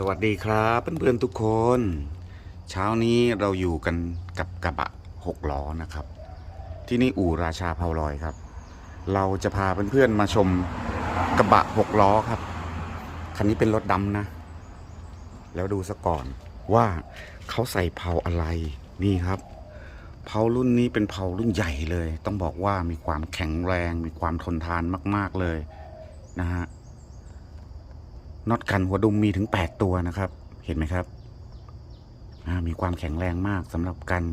สวัสดีครับเพื่อนๆทุกคน เช้านี้เราอยู่กันกับกระบะหกล้อนะครับ ที่นี่อู่ราชาเผาลอยครับ เราจะพาเพื่อนๆมาชมกระบะหกล้อครับคันนี้เป็นรถดำนะ แล้วดูซะก่อนว่าเขาใส่เผาอะไรนี่ครับเผารุ่นนี้เป็นเผารุ่นใหญ่เลย ต้องบอกว่ามีความแข็งแรง มีความทนทานมาก ๆเลยนะฮะ น็อตกันหัวดุมมีถึง 8 ตัวนะครับ เห็นไหมครับ มีความแข็งแรงมากสำหรับการ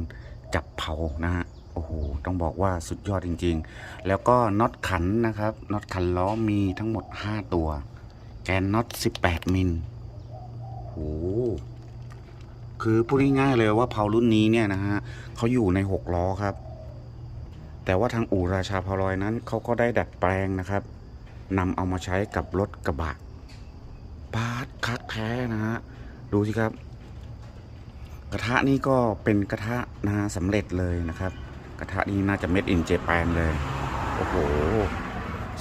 จับเผานะฮะโอ้โหต้องบอกว่าสุดยอดจริง ๆ แล้วก็น็อตขันนะครับน็อตขันล้อมีทั้งหมด 5 ตัว แกนน็อต 18 มิลโอ้โหคือพูดง่ายๆเลยว่าเผารุ่นนี้เนี่ยนะฮะเขาอยู่ใน 6 ล้อครับ แต่ว่าทางอู่ราชาเผาลอยนั้นเขาก็ได้ดัดแปลงนะครับนำเอามาใช้กับรถกระบะ ปาดคักแท้นะฮะ ดูสิครับ กระทะนี่ก็เป็นกระทะนะฮะสำเร็จเลยนะครับ กระทะนี้น่าจะเม็ดอินเจแปนเลย โอ้โห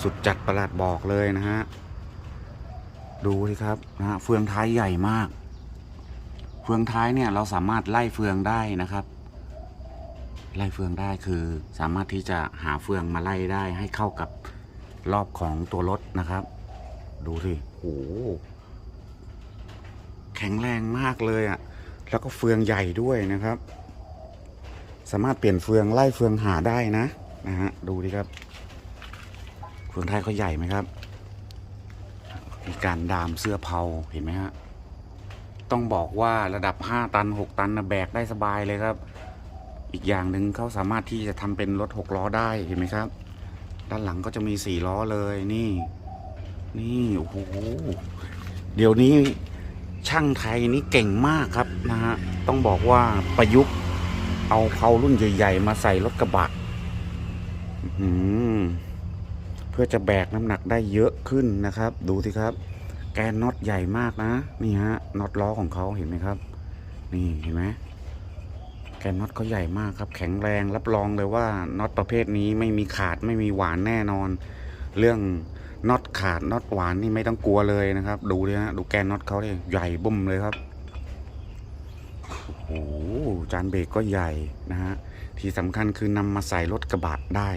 สุดจัดประหลาดบอกเลยนะฮะ ดูสิครับนะฮะเฟืองท้ายใหญ่มาก เฟืองท้ายเนี่ยเราสามารถไล่เฟืองได้นะครับไล่เฟืองได้คือสามารถที่จะหาเฟืองมาไล่ได้ให้เข้ากับรอบของตัวรถนะครับ ดูสิโอ้ ข็งแรงมากเลยอะ่ะ แล้วก็เฟืองใหญ่ด้วยนะครับ สามารถเปลี่ยนเฟืองไล่เฟืองหาได้นะนะฮะดูดิครับ เฟืองไทยเขาใหญ่ไหมครับ มีการดามเสื้อเผาเห็นไหมฮะต้องบอกว่าระดับ 5 ตัน 6 ตันนะแบกได้สบายเลยครับ อีกอย่างหนึ่งเขาสามารถที่จะทำเป็นรถ 6 ล้อได้เห็นไหมครับ ด้านหลังก็จะมี 4 ล้อเลยนี่ นี่โอ้โหเดี๋ยวนี้ ช่างไทยนี่เก่งมากครับนะฮะต้องบอกว่าประยุกต์เอาเผารุ่นใหญ่ ๆ มาใส่รถกระบะเพื่อจะแบกน้ำหนักได้เยอะขึ้นนะครับ ดูสิครับ แกนน็อตใหญ่มากนะ นี่ฮะน็อตล้อของเขาเห็นไหมครับ นี่เห็นไหมแกนน็อตเขาใหญ่มากครับ แข็งแรงรับรองเลยว่าน็อตประเภทนี้ไม่มีขาดไม่มีหวานแน่นอน เรื่อง น็อตขาดน็อตหวานนี่ไม่ต้องกลัวเลยนะครับ ดูเลยฮะดูแกนน็อตเขาเลยใหญ่บุ้มเลยครับโอ้โหจานเบรกก็ใหญ่นะฮะที่สำคัญคือนำมาใส่รถกระบะได้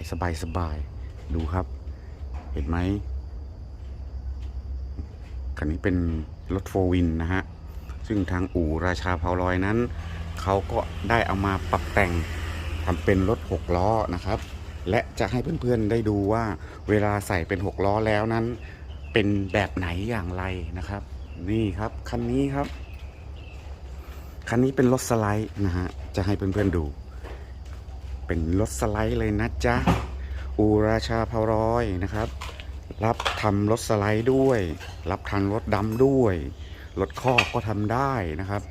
สบายๆดูครับ เห็นไหมคันนี้เป็นรถโฟวินนะฮะซึ่งทางอู่ราชาเผาลอยนั้น เขาก็ได้เอามาปรับแต่งทำเป็นรถหกล้อนะครับ และจะให้เพื่อนๆได้ดูว่าเวลาใส่เป็นหกล้อแล้วนั้น เป็นแบบไหนอย่างไรนะครับ นี่ครับคันนี้ครับ คันนี้เป็นรถสไลด์นะฮะจะให้เพื่อนๆดู เป็นรถสไลด์เลยนะจ๊ะอูราชาพารอยนะครับ รับทำรถสไลด์ด้วย รับทำรถดำด้วยรถคอกก็ทำได้นะครับ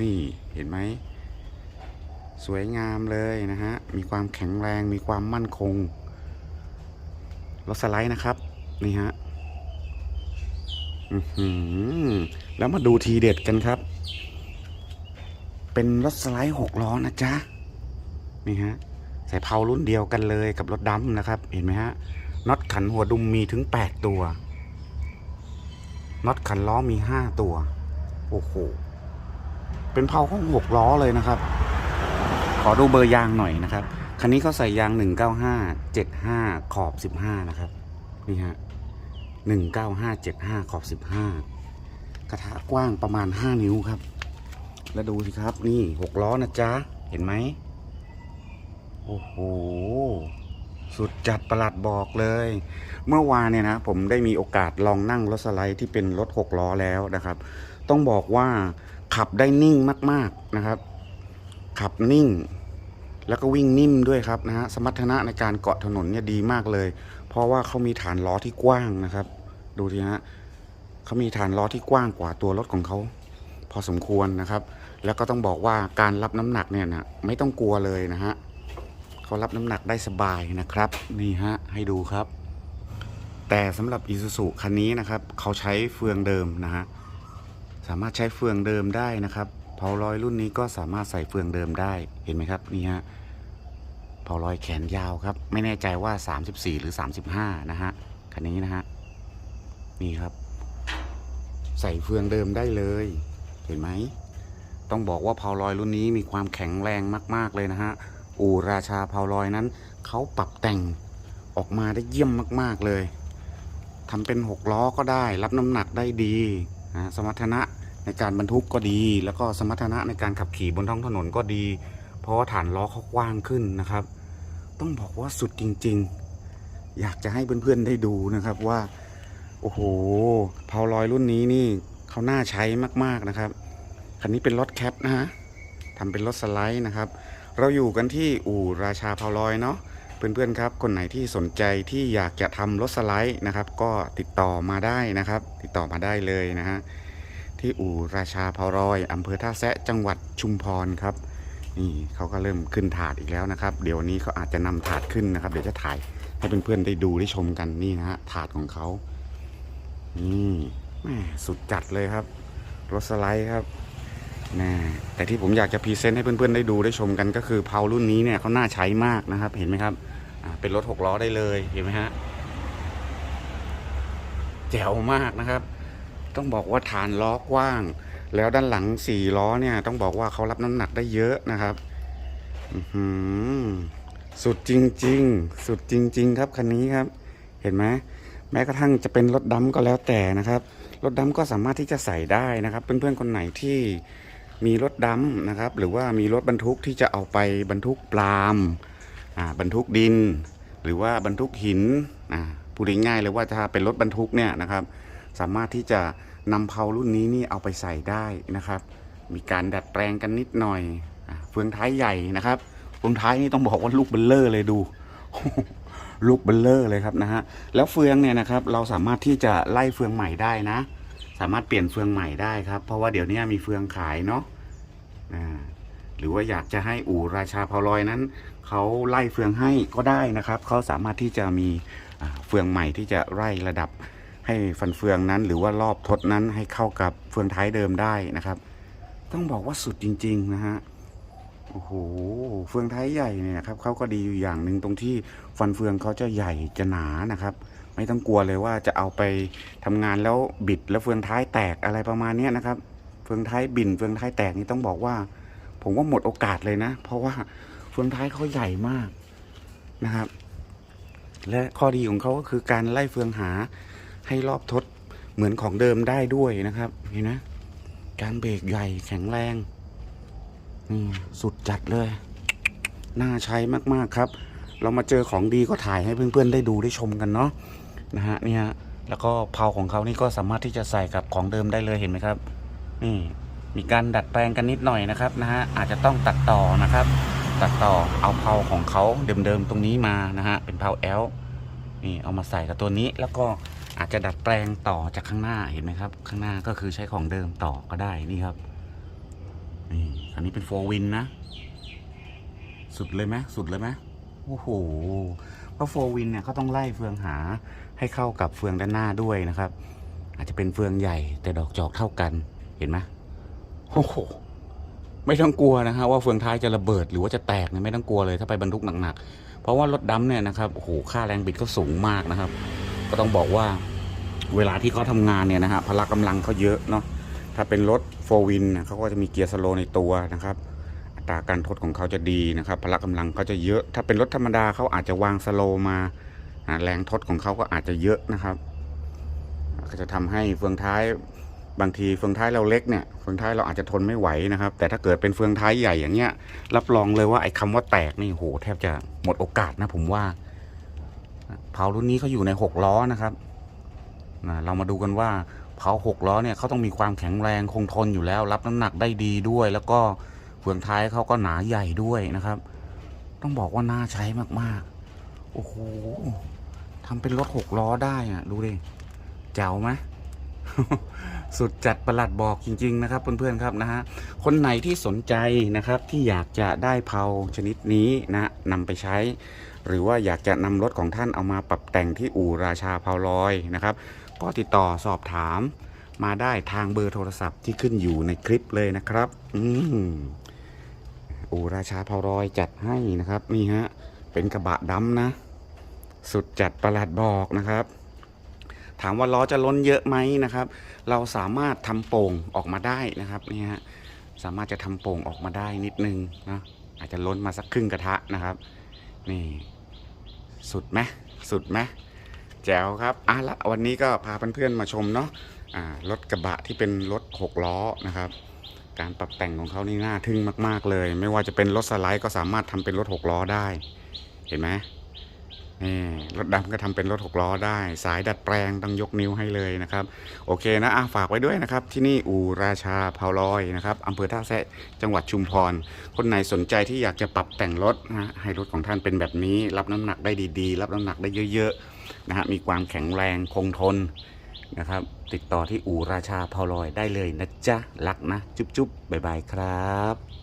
นี่เห็นไหม สวยงามเลยนะฮะ มีความแข็งแรง มีความมั่นคง รถสไลด์นะครับ นี่ฮะอือหือแล้วมาดูทีเด็ดกันครับ เป็นรถสไลด์หกล้อนะจ๊ะ นี่ฮะใส่เพารุ่นเดียวกันเลยกับรถดำนะครับ เห็นไหมฮะ น็อตขันหัวดุมมีถึง8ตัว น็อตขันล้อมี5ตัว โอ้โห เป็นเพาของหกล้อเลยนะครับ อดูเบอร์ยางหน่อยนะครับ คันนี้เขาใส่ยาง 195 75 ขอบ 15 นะครับ นี่ฮะ 195 75 ขอบ 15 กระทะกว้างประมาณ 5 นิ้วครับ แล้วดูสิครับ นี่ 6 ล้อนะจ๊ะ เห็นไหม โอ้โห สุดจัดประหลัดบอกเลย เมื่อวานเนี่ยนะ ผมได้มีโอกาสลองนั่งรถสไลด์ที่เป็นรถ 6 ล้อแล้วนะครับ ต้องบอกว่าขับได้นิ่งมาก ๆนะครับขับนิ่ง แล้วก็วิ่งนิ่มด้วยครับนะฮะสมรรถนะในการเกาะถนนเนี่ยดีมากเลย เพราะว่าเขามีฐานล้อที่กว้างนะครับ ดูทีฮะเขามีฐานล้อที่กว้างกว่าตัวรถของเขาพอสมควรนะครับ แล้วก็ต้องบอกว่าการรับน้ำหนักเนี่ยนะไม่ต้องกลัวเลยนะฮะเขารับน้ำหนักได้สบายนะครับนี่ฮะให้ดูครับ แต่สำหรับ i s u z u คันนี้นะครับเขาใช้เฟืองเดิมนะฮะสามารถใช้เฟืองเดิมได้นะครับ เผาลอยรุ่นนี้ก็สามารถใส่เฟืองเดิมได้เห็นไหมครับนี่ฮะเผาลอยแขนยาวครับ ไม่แน่ใจว่า 34 หรือ 35 นะฮะคันนี้นะฮะนี่ครับ ใส่เฟืองเดิมได้เลย เห็นไหมต้องบอกว่าเพาลอยรุ่นนี้มีความแข็งแรงมาก ๆ เลยนะฮะ อู่ราชาเพาลอยนั้น เขาปรับแต่งออกมาได้เยี่ยมมาก ๆ เลยทำเป็นหกล้อก็ได้ รับน้ำหนักได้ดีนะสมรรถนะ ในการบรรทุกก็ดี แล้วก็สมรรถนะในการขับขี่บนท้องถนนก็ดี เพราะว่าฐานล้อเขากว้างขึ้นนะครับ ต้องบอกว่าสุดจริง ๆ อยากจะให้เพื่อนๆได้ดูนะครับว่าโอ้โหเพาลอยรุ่นนี้นี่เขาน่าใช้มากๆนะครับคันนี้เป็นรถแคปนะฮะทำเป็นรถสไลด์นะครับ เราอยู่กันที่อู่ราชาเพาลอยเนาะเพื่อนๆครับ คนไหนที่สนใจที่อยากจะทำรถสไลด์นะครับ ก็ติดต่อมาได้นะครับ ติดต่อมาได้เลยนะฮะ ที่อู่ราชาเพารอยอำเภอท่าแซะจังหวัดชุมพรครับ นี่เขาก็เริ่มขึ้นถาดอีกแล้วนะครับ เดี๋ยวนี้เขาอาจจะนำถาดขึ้นนะครับ เดี๋ยวจะถ่ายให้เพื่อนๆได้ดูได้ชมกันนี่นะฮะถาดของเขานี่แม่สุดจัดเลยครับรถสไลด์ครับแน่แต่ที่ผมอยากจะพรีเซนต์ให้เพื่อนๆได้ดูได้ชมกันก็คือเพารุ่นนี้เนี่ยเขาน่าใช้มากนะครับ เห็นไหมครับเป็นรถหกล้อได้เลยเห็นไหมฮะแจ๋วมากนะครับ ต้องบอกว่าฐานล้อกว้าง แล้วด้านหลังสี่ล้อเนี่ย ต้องบอกว่าเขารับน้ำหนักได้เยอะนะครับสุดจริง ๆ สุดจริง ๆ ครับคันนี้ครับ เห็นไหมแม้กระทั่งจะเป็นรถดำก็แล้วแต่นะครับ รถดำก็สามารถที่จะใส่ได้นะครับ เพื่อนๆคนไหนที่มีรถดำนะครับ หรือว่ามีรถบรรทุกที่จะเอาไปบรรทุกปลามบรรทุกดิน หรือว่าบรรทุกหินพูดง่ายๆเลยว่าถ้าเป็นรถบรรทุกเนี่ยนะครับ สามารถที่จะนำเพารุ่นนี้นี่เอาไปใส่ได้นะครับ มีการดัดแปลงกันนิดหน่อยเฟืองท้ายใหญ่นะครับเฟืองท้ายนี่ต้องบอกว่าลูกเบลเลอร์เลยดูลูกเบลเลอร์เลยครับนะฮะแล้วเฟืองเนี่ยนะครับเราสามารถที่จะไล่เฟืองใหม่ได้นะ สามารถเปลี่ยนเฟืองใหม่ได้ครับ เพราะว่าเดี๋ยวนี้มีเฟืองขายเนาะหรือว่าอยากจะให้อู่ราชาพาลอยนั้นเขาไล่เฟืองให้ก็ได้นะครับเขาสามารถที่จะมีเฟืองใหม่ที่จะไล่ระดับ ให้ฟันเฟืองนั้น หรือว่ารอบทดนั้นให้เข้ากับเฟืองท้ายเดิมได้นะครับ ต้องบอกว่าสุดจริง ๆ นะฮะโอ้โหเฟืองท้ายใหญ่เนี่ยนะครับเขาก็ดีอยู่อย่างหนึ่งตรงที่ฟันเฟืองเขาจะใหญ่จะหนานะครับ ไม่ต้องกลัวเลยว่าจะเอาไปทำงานแล้วบิดแล้วเฟืองท้ายแตกอะไรประมาณเนี้นะครับ เฟืองท้ายบินเฟืองท้ายแตกนี่ต้องบอกว่า ผมว่าหมดโอกาสเลยนะ เพราะว่าเฟืองท้ายเขาใหญ่มากนะครับ และข้อดีของเขาก็คือการไล่เฟืองหา ให้รอบทดเหมือนของเดิมได้ด้วยนะครับเห็นนะการเบรกใหญ่แข็งแรงนี่สุดจัดเลย น่าใช้มากๆครับ เรามาเจอของดีก็ถ่ายให้เพื่อนๆ ได้ดูได้ชมกันเนาะนะฮะเนี่ยแล้วก็เพาของเขานี่ก็สามารถที่จะใส่กับของเดิมได้เลยเห็นไหมครับ นี่มีการดัดแปลงกันนิดหน่อยนะครับนะฮะอาจจะต้องตัดต่อนะครับ ตัดต่อเอาเพาของเขาเดิมๆตรงนี้มานะฮะเป็นเพาแอลนี่เอามาใส่กับตัวนี้แล้วก็ อาจจะดัดแปลงต่อจากข้างหน้าเห็นไหมครับ ข้างหน้าก็คือใช้ของเดิมต่อก็ได้นี่ครับนี่อันนี้เป็นโฟวินนะ สุดเลยไหมสุดเลยไหมโอ้โหเพราะโฟวินเนี่ยเขาต้องไล่เฟืองหาให้เข้ากับเฟืองด้านหน้าด้วยนะครับ อาจจะเป็นเฟืองใหญ่แต่ดอกจอกเท่ากันเห็นไหมโอ้โหไม่ต้องกลัวนะฮะว่าเฟืองท้ายจะระเบิดหรือว่าจะแตกเนี่ยไม่ต้องกลัวเลยถ้าไปบรรทุกหนักๆเพราะว่ารถดำเนี่ยนะครับโอ้โหค่าแรงบิดก็สูงมากนะครับ ก็ต้องบอกว่าเวลาที่เขาทำงานเนี่ยนะฮะพละกำลังเขาเยอะเนาะถ้าเป็นรถโฟวินเขาก็จะมีเกียร์สโลในตัวนะครับ อัตราการทดของเขาจะดีนะครับพละกำลังเขาจะเยอะ ถ้าเป็นรถธรรมดาเขาอาจจะวางสโลมาอ่าแรงทดของเขาก็อาจจะเยอะนะครับ ก็จะทำให้เฟืองท้ายบางทีเฟืองท้ายเราเล็กเนี่ยเฟืองท้ายเราอาจจะทนไม่ไหวนะครับ แต่ถ้าเกิดเป็นเฟืองท้ายใหญ่อย่างเงี้ยรับรองเลยว่าไอ้คำว่าแตกนี่โหแทบจะหมดโอกาสนะผมว่า เผารุ่นนี้เขาอยู่ในหกล้อนะครับเรามาดูกันว่าเผาหกล้อเนี่ยเขาต้องมีความแข็งแรงคงทนอยู่แล้ว รับน้ำหนักได้ดีด้วย แล้วก็เฟืองท้ายเขาก็หนาใหญ่ด้วยนะครับ ต้องบอกว่าน่าใช้มากๆโอ้โหทำเป็นรถหกล้อได้อะดูดิเจ๋วไหมสุดจัดประหลัดบอกจริง ๆ นะครับ เพื่อนๆครับนะฮะคนไหนที่สนใจนะครับที่อยากจะได้เผาชนิดนี้นะนำไปใช้ หรือว่าอยากจะนำรถของท่านเอามาปรับแต่งที่อู่ราชาพาวลอยนะครับ ก็ติดต่อสอบถามมาได้ทางเบอร์โทรศัพท์ที่ขึ้นอยู่ในคลิปเลยนะครับอืมอู่ราชาพาวลอยจัดให้นะครับนี่ฮะเป็นกระบะดำนะ สุดจัดประหลัดบอกนะครับ ถามว่าล้อจะล้นเยอะไหมนะครับ เราสามารถทำโป่งออกมาได้นะครับนี่ฮะสามารถจะทำโป่งออกมาได้นิดนึงนะอาจจะล้นมาสักครึ่งกระทะนะครับ นี่ สุดไหมสุดไหมแจ๋วครับอะละวันนี้ก็พาเพื่อนๆมาชมเนาะอ่ารถกระบะที่เป็นรถหกล้อนะครับ การปรับแต่งของเขานี่น่าทึ่งมาก ๆเลย ไม่ว่าจะเป็นรถสไลด์ก็สามารถทำเป็นรถหกล้อได้ เห็นไหม นี่รถดำก็ทำเป็นรถหกล้อได้ สายดัดแปลงต้องยกนิ้วให้เลยนะครับ โอเคนะอะฝากไว้ด้วยนะครับ ที่นี่อู่ราชาเผาลอยนะครับอำเภอท่าแซะจังหวัดชุมพร คนไหนสนใจที่อยากจะปรับแต่งรถนะให้รถของท่านเป็นแบบนี้ รับน้ำหนักได้ดีๆ รับน้ำหนักได้เยอะๆนะฮะมีความแข็งแรงคงทนนะครับ ติดต่อที่อู่ราชาเผาลอยได้เลยนะจ๊ะรักนะ จุ๊บๆบ๊ายบายครับ